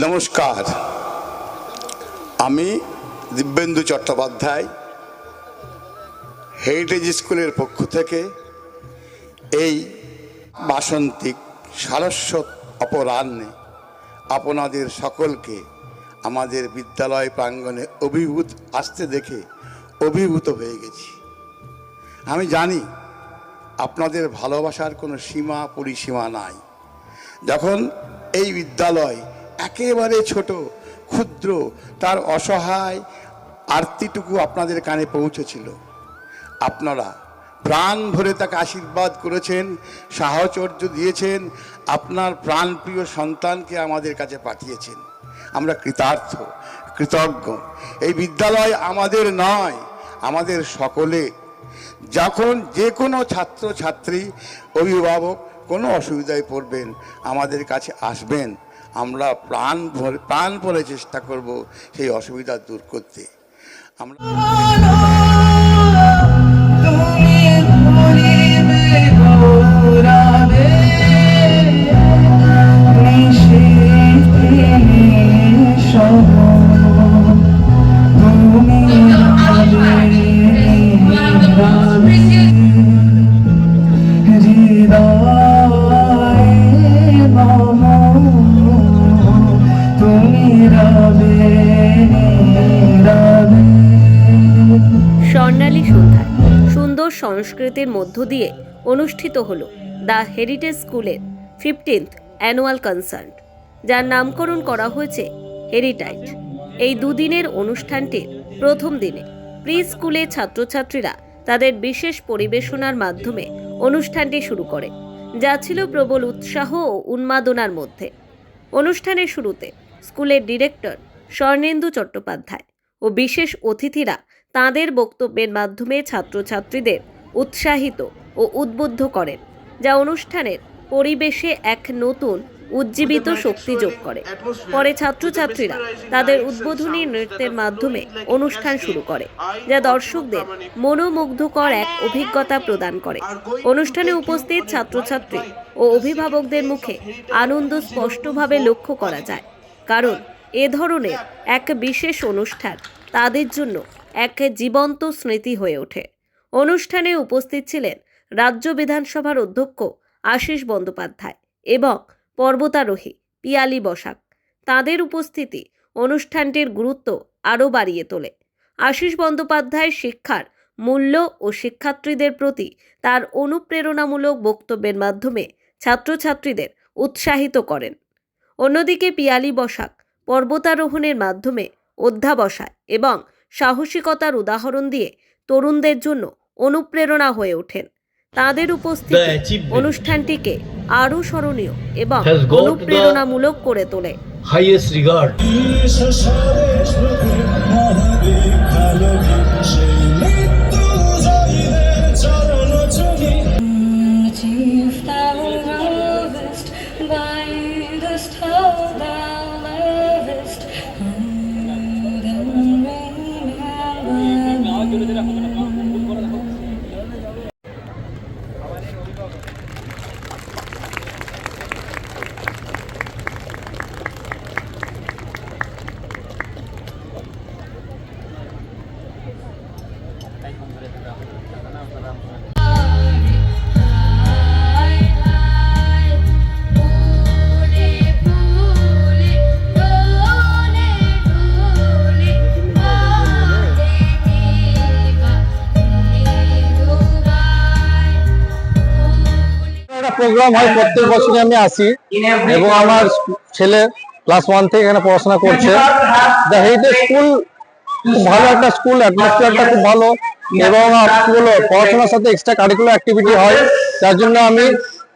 নমস্কার। আমি দিব্যেন্দু চট্টোপাধ্যায় হেরিটেজ স্কুলের পক্ষ থেকে এই বাসন্তিক সারস্বত অপরাহ্নে আপনাদের সকলকে আমাদের বিদ্যালয় প্রাঙ্গণে অভিভূত আসতে দেখে অভিভূত হয়ে গেছি। আমি জানি আপনাদের ভালোবাসার কোনো সীমা, পরিসীমা নাই। যখন এই বিদ্যালয় একেবারে ছোট, ক্ষুদ্র, তার অসহায় আরতিটুকু আপনাদের কানে পৌঁছেছিল। আপনারা প্রাণ ভরে তাকে আশীর্বাদ করেছেন, সাহচর্য দিয়েছেন, আপনার প্রাণপ্রিয় সন্তানকে আমাদের কাছে পাঠিয়েছেন। আমরা কৃতার্থ, কৃতজ্ঞ। এই বিদ্যালয় আমাদের নয়, আমাদের সকলে। যখন যে কোনো ছাত্র ছাত্রী অভিভাবক কোনো অসুবিধায় পড়বেন, আমাদের কাছে আসবেন। আমরা প্রাণ ভরে প্রাণ ভরে চেষ্টা করব সেই অসুবিধা দূর করতে। আমরা স্বর্ণালী সন্ধ্যায় সুন্দর সংস্কৃতির মধ্য দিয়ে অনুষ্ঠিত হল দ্য হেরিটেজ স্কুলের ফিফটিন্থ অ্যানুয়াল কনসার্ট যার নামকরণ করা হয়েছে হেরিটাইট এই দুদিনের অনুষ্ঠানটির প্রথম দিনে প্রি স্কুলে ছাত্রছাত্রীরা তাদের বিশেষ পরিবেশনার মাধ্যমে অনুষ্ঠানটি শুরু করে, যা ছিল প্রবল উৎসাহ ও উন্মাদনার মধ্যে। অনুষ্ঠানের শুরুতে স্কুলের ডিরেক্টর স্বর্ণেন্দু চট্টোপাধ্যায় ও বিশেষ অতিথিরা তাদের বক্তব্যের মাধ্যমে ছাত্রছাত্রীদের উৎসাহিত ও উদ্বুদ্ধ করেন যা অনুষ্ঠানের পরিবেশে এক নতুন উজ্জীবিত শক্তি যোগ করে। পরে ছাত্রছাত্রীরা তাদের উদ্বোধনী নৃত্যের মাধ্যমে অনুষ্ঠান শুরু করে যা দর্শকদের মনোমুগ্ধকর এক অভিজ্ঞতা প্রদান করে। অনুষ্ঠানে উপস্থিত ছাত্রছাত্রী ও অভিভাবকদের মুখে আনন্দ স্পষ্টভাবে লক্ষ্য করা যায়। কারণ এ ধরনের এক বিশেষ অনুষ্ঠান তাদের জন্য এক জীবন্ত স্মৃতি হয়ে ওঠে। অনুষ্ঠানে উপস্থিত ছিলেন রাজ্য বিধানসভার অধ্যক্ষ আশিস বন্দ্যোপাধ্যায় এবং পর্বতারোহী পিয়ালি বসাক। তাদের উপস্থিতি অনুষ্ঠানটির গুরুত্ব আরও বাড়িয়ে তোলে। আশিস বন্দ্যোপাধ্যায় শিক্ষার মূল্য ও শিক্ষার্থীদের প্রতি তার অনুপ্রেরণামূলক বক্তব্যের মাধ্যমে ছাত্রছাত্রীদের উৎসাহিত করেন। অন্যদিকে পিয়ালি বসাক পর্বতারোহণের মাধ্যমে অধ্যাবসায় এবং সাহসিকতার উদাহরণ দিয়ে তরুণদের জন্য অনুপ্রেরণা হয়ে ওঠেন তাদের উপস্থিতি অনুষ্ঠানটিকে আরও স্মরণীয় এবং অনুপ্রেরণামূলক করে তোলে highest regard. প্রোগ্রাম হয় প্রত্যেক বছরই আমি আসি এবং আমার ছেলে ক্লাস ওয়ান থেকে এখানে পড়াশোনা করছে। দ্য হেরিটেজ স্কুল খুব ভালো একটা স্কুল অ্যাটমসফিয়ারটা খুব ভালো এবং কি বলব পড়াশোনার সাথে এক্সট্রা কারিকুলার অ্যাক্টিভিটি হয়। যার জন্য আমি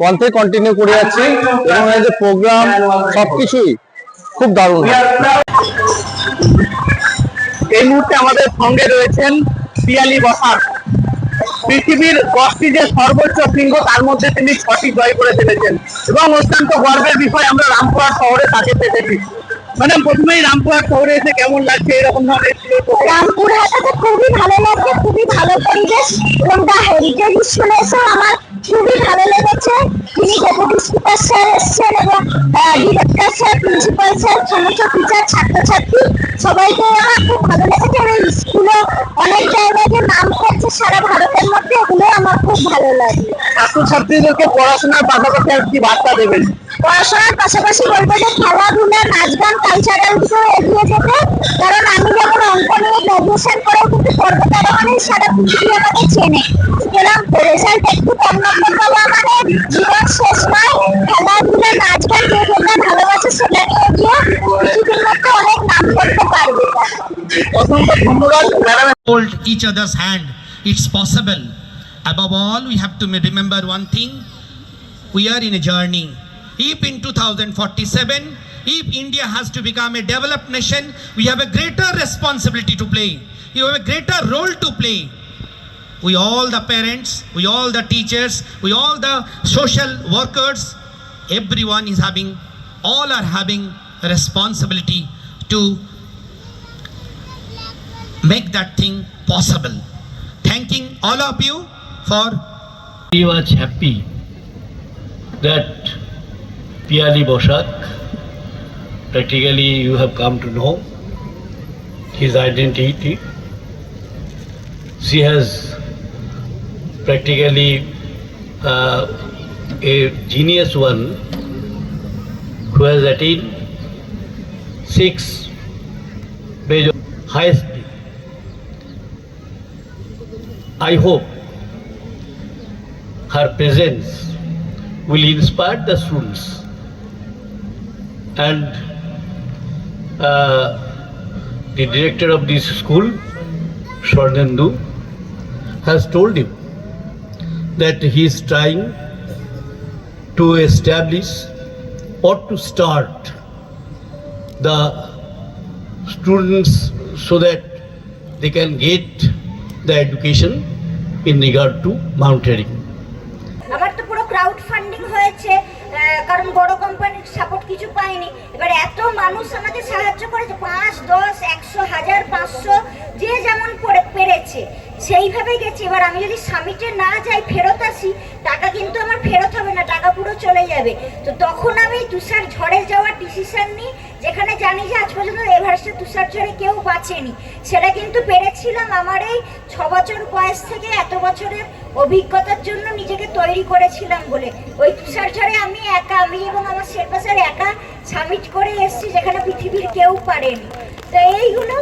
ওয়ান থেকে কন্টিনিউ করে যাচ্ছি এবং এই যে প্রোগ্রাম সবকিছুই খুব দারুণ এই মুহূর্তে আমাদের সঙ্গে রয়েছেন পিয়ালি বসাক পৃথিবীর দশটি যে সর্বোচ্চ শৃঙ্গ, তার মধ্যে তিনি ছটি জয় করে ফেলেছেন। এবং অত্যন্ত গর্বের বিষয়, আমরা রামপুরহাট শহরে তাকে পেতেছি ম্যাডাম প্রথমেই রামপুরহাট শহরে এসে কেমন লাগছে, এরকম ধরনের রামপুরহাটে খুবই ভালো লাগছে, খুবই ভালো পরিবেশ এবং দা হেরিটেজ স্কুলে এসে আমার খুবই ভালো লেগেছে। তিনি ডেপুটি স্পিকার স্যার এসছেন এবং ডিরেক্টর স্যার প্রিন্সিপাল স্যার সমস্ত টিচার ছাত্রছাত্রী সবাইকে আমার খুব ভালো লেগেছে এবং স্কুলে অনেক জায়গায় যে নাম করছে সারা ভারতের মধ্যে এগুলো আমার খুব ভালো লাগে। ছাত্রছাত্রীদেরকে পড়াশোনার পাশাপাশি আর কি বার্তা দেবেন? পড়াশোনার পাশাপাশি বলব যে খেলাধুলা নাচ গান কালচারাল দিকেও এগিয়ে যেতে কারণ আমি যেমন অঙ্ক নিয়ে গ্রাজুয়েশন করেও কিন্তু পর্বতারোহণে মানে সারা পৃথিবী আমাকে চেনে। সুতরাং রেজাল্ট একটু কম নম্বর পাওয়া মানে জীবন শেষ নয় খেলাধুলা নাচ গান যে যেটা ভালোবাসে সেটা নিয়ে গিয়ে পৃথিবীর মধ্যে অনেক নাম করতে পারবে অসংখ্য ধন্যবাদ madam hold each other's hand. It's possible. Above all, we have to remember one thing. We are in a journey. If in 2047, if India has to become a developed nation, we have a greater responsibility to play. You have a greater role to play. We all the parents, we all the teachers, we all the social workers, everyone is having, all are having responsibility to make that thing possible. Thanking all of you for He was happy that Piali Boshak, practically you have come to know his identity. She has practically uh, a genius one who has attained six major highest. I hope her presence will inspire the students and uh, the director of this school Swarnendu has told him that he is trying to establish or to start the students so that they can get the education in regard to mountaineering. কারণ বড় কোম্পানির support কিছু পাইনি এবার এত মানুষ আমাদের সাহায্য করেছে পাঁচ দশ একশো হাজার পাঁচশো যে যেমন পেরেছে সেইভাবে গেছি। এবার আমি যদি সামিটে না যাই, ফেরত আসি, টাকা কিন্তু আমার ফেরত হবে না, টাকা পুরো চলে যাবে। তো তখন আমি তুষার ঝড়ে যাওয়ার ডিসিশন নিই, যেখানে জানি যে আজ পর্যন্ত এভারেস্টে তুষার ঝড়ে কেউ বাঁচেনি। সেটা কিন্তু পেরেছিলাম আমার এই ছ বছর বয়স থেকে এত বছরের অভিজ্ঞতার জন্য নিজেকে তৈরি করেছিলাম বলে। ওই তুষার ঝড়ে আমি একা, আমি এবং আমার শেরপা স্যার একা সামিট করে এসেছি, যেখানে পৃথিবীর কেউ পারেনি। তো এইগুলো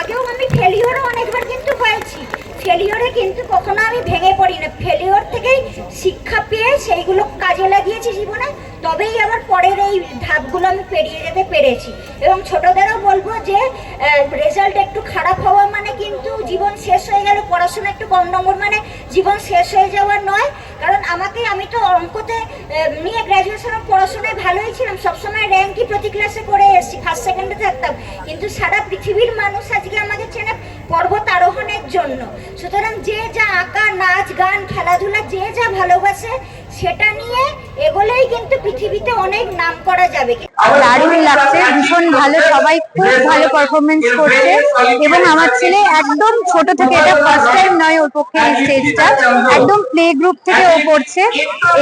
আগেও আমি ফেলিওরও অনেকবার কিন্তু হয়েছি। ফেলিওরে কিন্তু কখনো আমি ভেঙে পড়ি না ফেলিওর থেকেই শিক্ষা পেয়ে সেইগুলো কাজে লাগিয়েছি জীবনে। তবেই আবার পরের এই ধাপগুলো আমি পেরিয়ে যেতে পেরেছি। এবং ছোটদেরও বলব যে রেজাল্ট একটু খারাপ হওয়া মানে কিন্তু জীবন শেষ হয়ে গেল পড়াশোনা একটু কম নম্বর মানে জীবন শেষ হয়ে যাওয়া নয়। কারণ আমাকে, আমি তো অঙ্কতে নিয়ে গ্র্যাজুয়েশনের পড়াশোনায় ভালোই ছিলাম। সবসময় র্যাঙ্কই প্রতি ক্লাসে করে এসেছি ফার্স্ট সেকেন্ডে থাকতাম। কিন্তু সারা পৃথিবীর মানুষ আজকে আমাদের চেনে পর্বত আরোহণের জন্য। সুতরাং যে যা আঁকা, নাচ, গান, খেলাধুলা, যে যা ভালোবাসে, সেটা নিয়ে এগোলেই কিন্তু পৃথিবীতে অনেক নাম করা যাবে। দারুণ লাগছে, ভীষণ ভালো, সবাই খুব ভালো পারফরমেন্স করছে। এবং আমার ছেলে একদম ছোট থেকে, এটা ফার্স্ট টাইম নয় ওর পক্ষে এই স্টেজটা একদম প্লে গ্রুপ থেকে ও পড়ছে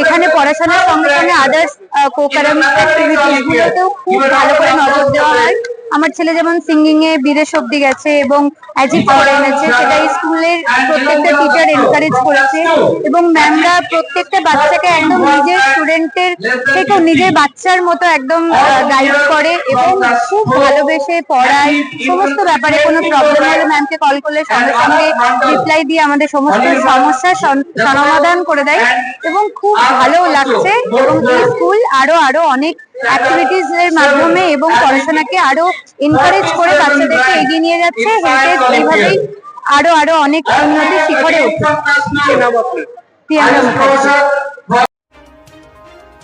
এখানে পড়াশোনার সঙ্গে সঙ্গে আদার্স কোকারাম অ্যাক্টিভিটিস গুলোতেও খুব ভালো করে নজর দেওয়া হয়। আমার ছেলে যেমন সিঙ্গিং এ বিদেশ অব্দি গেছে এবং অ্যাচিভ করে এনেছে, সেটা স্কুলের প্রত্যেকটা টিচার এনকারেজ করেছে। এবং ম্যামরা প্রত্যেকটা বাচ্চাকে একদম নিজের স্টুডেন্টের থেকেও নিজের বাচ্চার মতো একদম গাইড করে এবং খুব ভালোবেসে পড়ায়। সমস্ত ব্যাপারে কোনো প্রবলেম হলে ম্যামকে কল করলে সঙ্গে সঙ্গে রিপ্লাই দিয়ে আমাদের সমস্ত সমস্যার সমাধান করে দেয় এবং খুব ভালো লাগছে এবং এই স্কুল আরও আরও অনেক অ্যাক্টিভিটিস এর মাধ্যমে এবং পড়াশোনাকে আরও এনকারেজ করে বাচ্চাদেরকে এগিয়ে নিয়ে যাচ্ছে হেরিটেজ এইভাবেই আরও আরও অনেক উন্নতির শিখরে উঠছে।